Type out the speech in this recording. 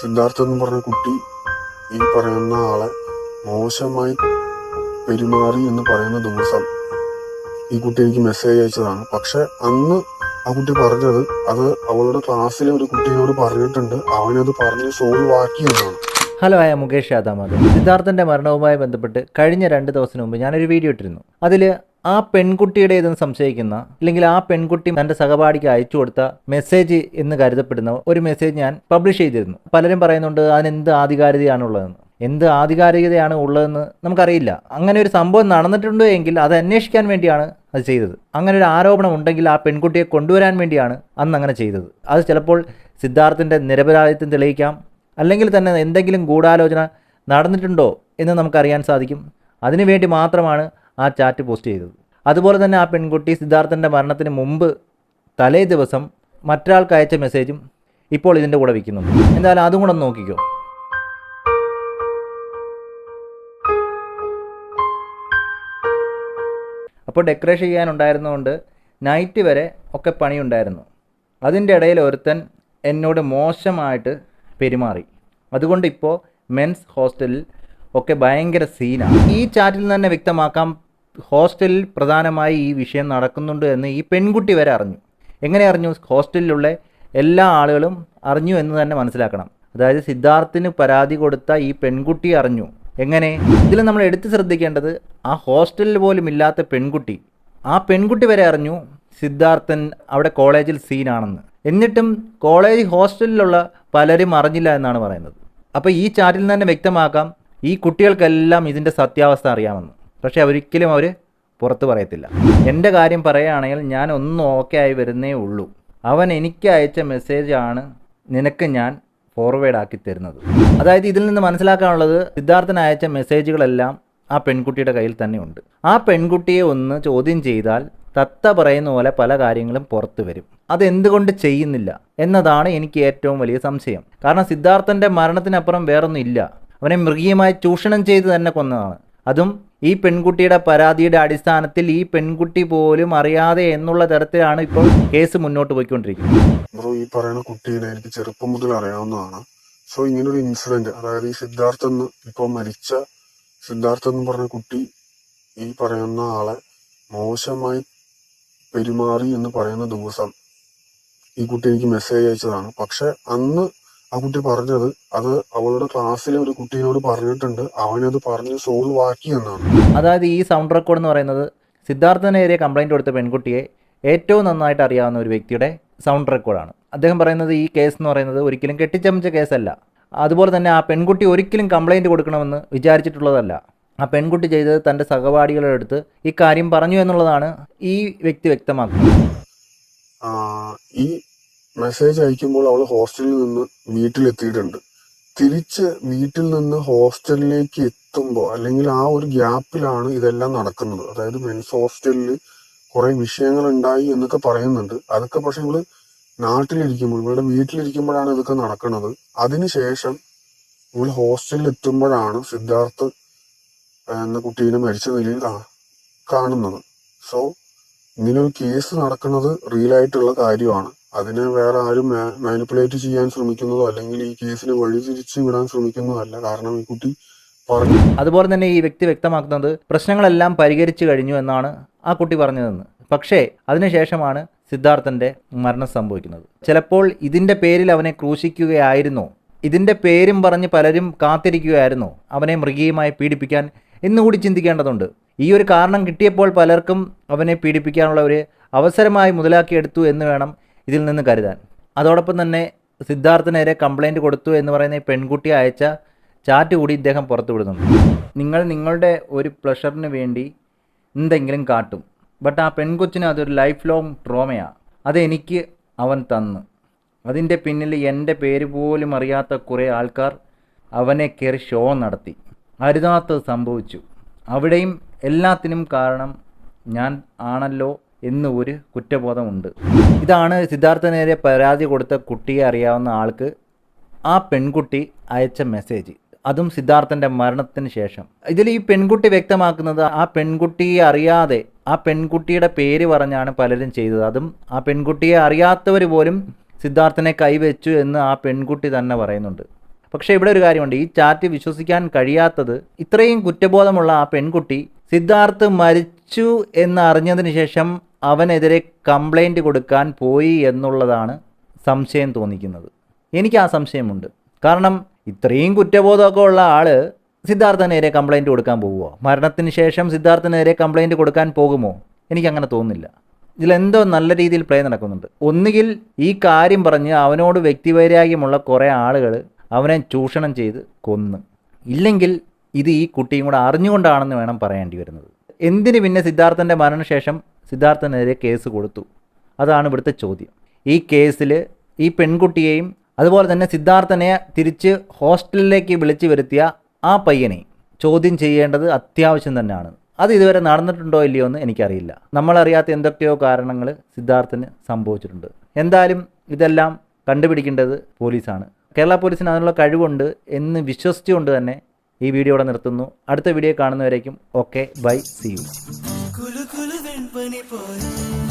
സിദ്ധാർത്ഥ എന്ന് പറഞ്ഞ കുട്ടി ഈ പറയുന്ന ആളെ മോശമായി പെരുമാറി എന്ന് പറയുന്ന ദിവസം ഈ കുട്ടി എനിക്ക് മെസ്സേജ് അയച്ചതാണ്. പക്ഷെ അന്ന് ആ കുട്ടി പറഞ്ഞത് അത് അവളുടെ ക്ലാസ്സിലെ ഒരു കുട്ടിയോട് പറഞ്ഞിട്ടുണ്ട്. അവനത് പറഞ്ഞ് സോൾവ് ആക്കി എന്നാണ്. ഹലോ ആയ മുകേഷ് യാദവ് സിദ്ധാർത്ഥന്റെ മരണവുമായി ബന്ധപ്പെട്ട് കഴിഞ്ഞ രണ്ട് ദിവസം മുമ്പ് ഞാനൊരു വീഡിയോ ഇട്ടിരുന്നു. അതിൽ ആ പെൺകുട്ടിയുടേതെന്ന് സംശയിക്കുന്ന അല്ലെങ്കിൽ ആ പെൺകുട്ടി തന്റെ സഹപാഠിക്ക് അയച്ചു കൊടുത്ത മെസ്സേജ് എന്ന് കരുതപ്പെടുന്ന ഒരു മെസ്സേജ് ഞാൻ പബ്ലിഷ് ചെയ്തിരുന്നു. പലരും പറയുന്നുണ്ട് അതിന് എന്ത് ആധികാരികതയാണുള്ളതെന്ന്. എന്ത് ആധികാരികതയാണ് ഉള്ളതെന്ന് നമുക്കറിയില്ല. അങ്ങനെ ഒരു സംഭവം നടന്നിട്ടുണ്ടോ എങ്കിൽ അത് അന്വേഷിക്കാൻ വേണ്ടിയാണ് അത് ചെയ്തത്. അങ്ങനെ ഒരു ആരോപണം ഉണ്ടെങ്കിൽ ആ പെൺകുട്ടിയെ കൊണ്ടുവരാൻ വേണ്ടിയാണ് അന്ന് അങ്ങനെ ചെയ്തത്. അത് ചിലപ്പോൾ സിദ്ധാർത്ഥിന്റെ നിരപരാധിത്വം തെളിയിക്കാം. അല്ലെങ്കിൽ തന്നെ എന്തെങ്കിലും ഗൂഢാലോചന നടന്നിട്ടുണ്ടോ എന്ന് നമുക്കറിയാൻ സാധിക്കും. അതിനുവേണ്ടി മാത്രമാണ് ആ ചാറ്റ് പോസ്റ്റ് ചെയ്തത്. അതുപോലെ തന്നെ ആ പെൺകുട്ടി സിദ്ധാർത്ഥന്റെ മരണത്തിന് മുമ്പ് തലേ ദിവസം മറ്റൊരാൾക്ക് അയച്ച മെസ്സേജും ഇപ്പോൾ ഇതിന്റെ കൂടെ വയ്ക്കുന്നുണ്ട് എന്തായാലും അതും കൂടെ നോക്കിക്കോ. അപ്പോൾ ഡെക്കറേഷൻ ചെയ്യാനുണ്ടായിരുന്നതുകൊണ്ട് നൈറ്റ് വരെ ഒക്കെ പണിയുണ്ടായിരുന്നു. അതിന്റെ ഇടയിൽ ഒരുത്തൻ എന്നോട് മോശമായിട്ട് പെരുമാറി. അതുകൊണ്ട് ഇപ്പോൾ മെൻസ് ഹോസ്റ്റലിൽ ഒക്കെ ഭയങ്കര സീനാണ് ഈ ചാറ്റിൽ തന്നെ വ്യക്തമാക്കാം ഹോസ്റ്റലിൽ പ്രധാനമായി ഈ വിഷയം നടക്കുന്നുണ്ട് എന്ന് ഈ പെൺകുട്ടി വരെ അറിഞ്ഞു. എങ്ങനെ അറിഞ്ഞു? ഹോസ്റ്റലിലുള്ള എല്ലാ ആളുകളും അറിഞ്ഞു എന്ന് തന്നെ മനസ്സിലാക്കണം. അതായത് സിദ്ധാർത്ഥിന് പരാതി കൊടുത്ത ഈ പെൺകുട്ടി അറിഞ്ഞു. എങ്ങനെ? ഇതിൽ നമ്മൾ എടുത്തു ശ്രദ്ധിക്കേണ്ടത് ആ ഹോസ്റ്റലിൽ പോലും ഇല്ലാത്ത പെൺകുട്ടി ആ പെൺകുട്ടി വരെ അറിഞ്ഞു സിദ്ധാർത്ഥൻ അവിടെ കോളേജിൽ സീനാണെന്ന്. എന്നിട്ടും കോളേജ് ഹോസ്റ്റലിലുള്ള പലരും അറിഞ്ഞില്ല എന്നാണ് പറയുന്നത്. അപ്പോൾ ഈ ചാറ്റിൽ തന്നെ വ്യക്തമാക്കാം ഈ കുട്ടികൾക്കെല്ലാം ഇതിന്റെ സത്യാവസ്ഥ അറിയാമെന്ന്. പക്ഷേ ഒരിക്കലും അവർ പുറത്ത് പറയത്തില്ല. എന്റെ കാര്യം പറയുകയാണെങ്കിൽ ഞാൻ ഒന്നും ഓക്കെ ആയി വരുന്നേ ഉള്ളൂ. അവൻ എനിക്ക് അയച്ച മെസ്സേജാണ് നിനക്ക് ഞാൻ ഫോർവേഡ് ആക്കി തരുന്നത്. അതായത് ഇതിൽ നിന്ന് മനസ്സിലാക്കാനുള്ളത് സിദ്ധാർത്ഥൻ അയച്ച മെസ്സേജുകളെല്ലാം ആ പെൺകുട്ടിയുടെ കയ്യിൽ തന്നെയുണ്ട് ആ പെൺകുട്ടിയെ ഒന്ന് ചോദ്യം ചെയ്താൽ തത്ത പറയുന്ന പോലെ പല കാര്യങ്ങളും പുറത്തു വരും. അതെന്തുകൊണ്ട് ചെയ്യുന്നില്ല എന്നതാണ് എനിക്ക് ഏറ്റവും വലിയ സംശയം. കാരണം സിദ്ധാർത്ഥന്റെ മരണത്തിനപ്പുറം വേറൊന്നും ഇല്ല. അവനെ മൃഗീയമായി ചൂഷണം ചെയ്ത് തന്നെ കൊന്നതാണ്. അതും ഈ പെൺകുട്ടിയുടെ പരാതിയുടെ അടിസ്ഥാനത്തിൽ ഈ പെൺകുട്ടി പോലും അറിയാതെ എന്നുള്ള തരത്തിലാണ് ഇപ്പോൾ കേസ് മുന്നോട്ട് പോയിക്കൊണ്ടിരിക്കുന്നത്. ബ്രോ ഈ പറയുന്ന ചെറുപ്പം മുതൽ അറിയാവുന്നതാണ്. സോ ഇങ്ങനൊരു ഇൻസിഡന്റ് അതായത് ഈ സിദ്ധാർത്ഥ എന്ന് ഇപ്പൊ മരിച്ച സിദ്ധാർത്ഥ എന്ന് പറഞ്ഞ കുട്ടി ഈ പറയുന്ന ആളെ മോശമായി പെരുമാറി എന്ന് പറയുന്ന ദിവസം ഈ കുട്ടി എനിക്ക് മെസ്സേജ് അയച്ചതാണ്. പക്ഷെ അന്ന് ആ കുട്ടി പറഞ്ഞത് അത് അവളുടെ ക്ലാസ്സിലെ ഒരു കുട്ടിയോട് പറഞ്ഞിട്ടുണ്ട്. അവനത് പറഞ്ഞ് സോൾവ് ആക്കി എന്നാണ്. അതായത് ഈ സൗണ്ട് റെക്കോർഡ് എന്ന് പറയുന്നത് സിദ്ധാർത്ഥനെതിരെ കംപ്ലൈന്റ് കൊടുത്ത പെൺകുട്ടിയെ ഏറ്റവും നന്നായിട്ട് അറിയാവുന്ന ഒരു വ്യക്തിയുടെ സൗണ്ട് റെക്കോർഡാണ് അദ്ദേഹം പറയുന്നത് ഈ കേസ് എന്ന് പറയുന്നത് ഒരിക്കലും കെട്ടിച്ചമച്ച കേസല്ല അതുപോലെ തന്നെ ആ പെൺകുട്ടി ഒരിക്കലും കംപ്ലൈന്റ് കൊടുക്കണമെന്ന് വിചാരിച്ചിട്ടുള്ളതല്ല. ആ പെൺകുട്ടി ചെയ്തത് തന്റെ സഹപാഠികളുടെ അടുത്ത് ഈ കാര്യം പറഞ്ഞു എന്നുള്ളതാണ് ഈ വ്യക്തി വ്യക്തമാക്കുന്നത്. ഈ മെസ്സേജ് അയക്കുമ്പോൾ അവൾ ഹോസ്റ്റലിൽ നിന്ന് വീട്ടിലെത്തിയിട്ടുണ്ട്. തിരിച്ച് വീട്ടിൽ നിന്ന് ഹോസ്റ്റലിലേക്ക് എത്തുമ്പോൾ അല്ലെങ്കിൽ ആ ഒരു ഗ്യാപ്പിലാണ് ഇതെല്ലാം നടക്കുന്നത്. അതായത് മെൻസ് ഹോസ്റ്റലിൽ കുറെ വിഷയങ്ങൾ ഉണ്ടായി എന്നൊക്കെ പറയുന്നുണ്ട്. അതൊക്കെ പക്ഷെ ഇവൾ നാട്ടിലിരിക്കുമ്പോൾ ഇവളുടെ വീട്ടിലിരിക്കുമ്പോഴാണ് ഇതൊക്കെ നടക്കുന്നത്. അതിനുശേഷം ഇവൾ ഹോസ്റ്റലിൽ എത്തുമ്പോഴാണ് സിദ്ധാർത്ഥ് എന്ന കുട്ടീനെ മരിച്ച നിലയിൽ കാണുന്നത്. സോ ഇങ്ങനെ ഒരു കേസ് നടക്കുന്നത് റിയൽ ആയിട്ടുള്ള കാര്യമാണ്. അതിനെ വേറെ ആരും മാനിപ്പുലേറ്റ് ചെയ്യാൻ ശ്രമിക്കുന്നതോ അല്ലെങ്കിൽ ഈ കേസിനെ വഴിതിരിച്ച് വിടാൻ ശ്രമിക്കുന്നതോ അല്ല. കാരണം ഈ കുട്ടി പറഞ്ഞു. അതുപോലെ തന്നെ ഈ വ്യക്തി വ്യക്തമാക്കുന്നത് പ്രശ്നങ്ങളെല്ലാം പരിഹരിച്ചു കഴിഞ്ഞു എന്നാണ് ആ കുട്ടി പറഞ്ഞതെന്ന്. പക്ഷേ അതിനുശേഷമാണ് സിദ്ധാർത്ഥന്റെ മരണം സംഭവിക്കുന്നത്. ചിലപ്പോൾ ഇതിന്റെ പേരിൽ അവനെ ക്രൂശിക്കുകയായിരുന്നോ. ഇതിന്റെ പേരും പറഞ്ഞ് പലരും കാത്തിരിക്കുകയായിരുന്നോ. അവനെ മൃഗീയമായി പീഡിപ്പിക്കാൻ എന്നുകൂടി ചിന്തിക്കേണ്ടതുണ്ട്. ഈ ഒരു കാരണം കിട്ടിയപ്പോൾ പലർക്കും അവനെ പീഡിപ്പിക്കാനുള്ള ഒരു അവസരമായി മുതലാക്കിയെടുത്തു എന്ന് വേണം ഇതിൽ നിന്ന് കരുതാൻ. അതോടൊപ്പം തന്നെ സിദ്ധാർത്ഥനെതിരെ കംപ്ലൈന്റ് കൊടുത്തു എന്ന് പറയുന്ന പെൺകുട്ടി അയച്ച ചാറ്റ് കൂടി ഇദ്ദേഹം പുറത്തുവിടുന്നുണ്ട് നിങ്ങൾ നിങ്ങളുടെ ഒരു പ്ലഷറിന് വേണ്ടി എന്തെങ്കിലും കാട്ടും. ബട്ട് ആ പെൺകൊച്ചിന് അതൊരു ലൈഫ് ലോങ് ട്രോമയാണ് അതെനിക്ക് അവൻ തന്നു. അതിന്റെ പിന്നിൽ എന്റെ പേര് പോലും അറിയാത്ത കുറേ ആൾക്കാർ അവനെ കയറി ഷോ നടത്തി. അരുതാത്തത് സംഭവിച്ചു. അവിടെയും എല്ലാത്തിനും കാരണം ഞാൻ ആണല്ലോ എന്ന് ഒരു കുറ്റബോധമുണ്ട്. ഇതാണ് സിദ്ധാർത്ഥനെതിരെ പരാതി കൊടുത്ത കുട്ടിയെ അറിയാവുന്ന ആൾക്ക് ആ പെൺകുട്ടി അയച്ച മെസ്സേജ്. അതും സിദ്ധാർത്ഥന്റെ മരണത്തിന് ശേഷം. ഇതിൽ ഈ പെൺകുട്ടി വ്യക്തമാക്കുന്നത് ആ പെൺകുട്ടിയെ അറിയാതെ ആ പെൺകുട്ടിയുടെ പേര് പറഞ്ഞാണ് പലരും ചെയ്തത്. അതും ആ പെൺകുട്ടിയെ അറിയാത്തവർ പോലും സിദ്ധാർത്ഥനെ കൈവച്ചു എന്ന് ആ പെൺകുട്ടി തന്നെ പറയുന്നുണ്ട്. പക്ഷേ ഇവിടെ ഒരു കാര്യമുണ്ട്. ഈ ചാറ്റ് വിശ്വസിക്കാൻ കഴിയാത്തത് ഇത്രയും കുറ്റബോധമുള്ള ആ പെൺകുട്ടി സിദ്ധാർത്ഥ് മരിച്ചു എന്നറിഞ്ഞതിന് ശേഷം അവനെതിരെ കംപ്ലൈന്റ് കൊടുക്കാൻ പോയി എന്നുള്ളതാണ് സംശയം തോന്നിക്കുന്നത്. എനിക്ക് ആ സംശയമുണ്ട്. കാരണം ഇത്രയും കുറ്റബോധമൊക്കെ ഉള്ള ആൾ സിദ്ധാർത്ഥനെതിരെ കംപ്ലൈന്റ് കൊടുക്കാൻ പോകുമോ മരണത്തിന് ശേഷം സിദ്ധാർത്ഥനെതിരെ കംപ്ലൈന്റ് കൊടുക്കാൻ പോകുമോ? എനിക്കങ്ങനെ തോന്നുന്നില്ല. ഇതിലെന്തോ നല്ല രീതിയിൽ പ്ലേ നടക്കുന്നുണ്ട്. ഒന്നുകിൽ ഈ കാര്യം പറഞ്ഞ് അവനോട് വ്യക്തിവൈരാഗ്യമുള്ള കുറേ ആളുകൾ അവനെ ചൂഷണം ചെയ്ത് കൊന്ന്. ഇല്ലെങ്കിൽ ഇത് ഈ കുട്ടിയും കൂടെ അറിഞ്ഞുകൊണ്ടാണെന്ന് വേണം പറയേണ്ടി വരുന്നത്. എന്തിന് പിന്നെ സിദ്ധാർത്ഥന്റെ മരണശേഷം സിദ്ധാർത്ഥനെതിരെ കേസ് കൊടുത്തു. അതാണ് ഇവിടുത്തെ ചോദ്യം. ഈ കേസിൽ ഈ പെൺകുട്ടിയെയും അതുപോലെ തന്നെ സിദ്ധാർത്ഥനെ തിരിച്ച് ഹോസ്റ്റലിലേക്ക് വിളിച്ചു വരുത്തിയ ആ പയ്യനെ ചോദ്യം ചെയ്യേണ്ടത് അത്യാവശ്യം തന്നെയാണ്. അത് ഇതുവരെ നടന്നിട്ടുണ്ടോ ഇല്ലയോ എന്ന് എനിക്കറിയില്ല. നമ്മളറിയാത്ത എന്തൊക്കെയോ കാരണങ്ങൾ സിദ്ധാർത്ഥന് സംഭവിച്ചിട്ടുണ്ട്. എന്തായാലും ഇതെല്ലാം കണ്ടുപിടിക്കേണ്ടത് പോലീസാണ്. കേരള പോലീസിന് അതിനുള്ള കഴിവുണ്ട് എന്ന് വിശ്വസിച്ചുകൊണ്ട് തന്നെ ഈ വീഡിയോ ഇവിടെ നിർത്തുന്നു. അടുത്ത വീഡിയോ കാണുന്നവരേക്കും ഓക്കെ ബൈ സി യു. കുലു കുലു വെൺപനി പോലെ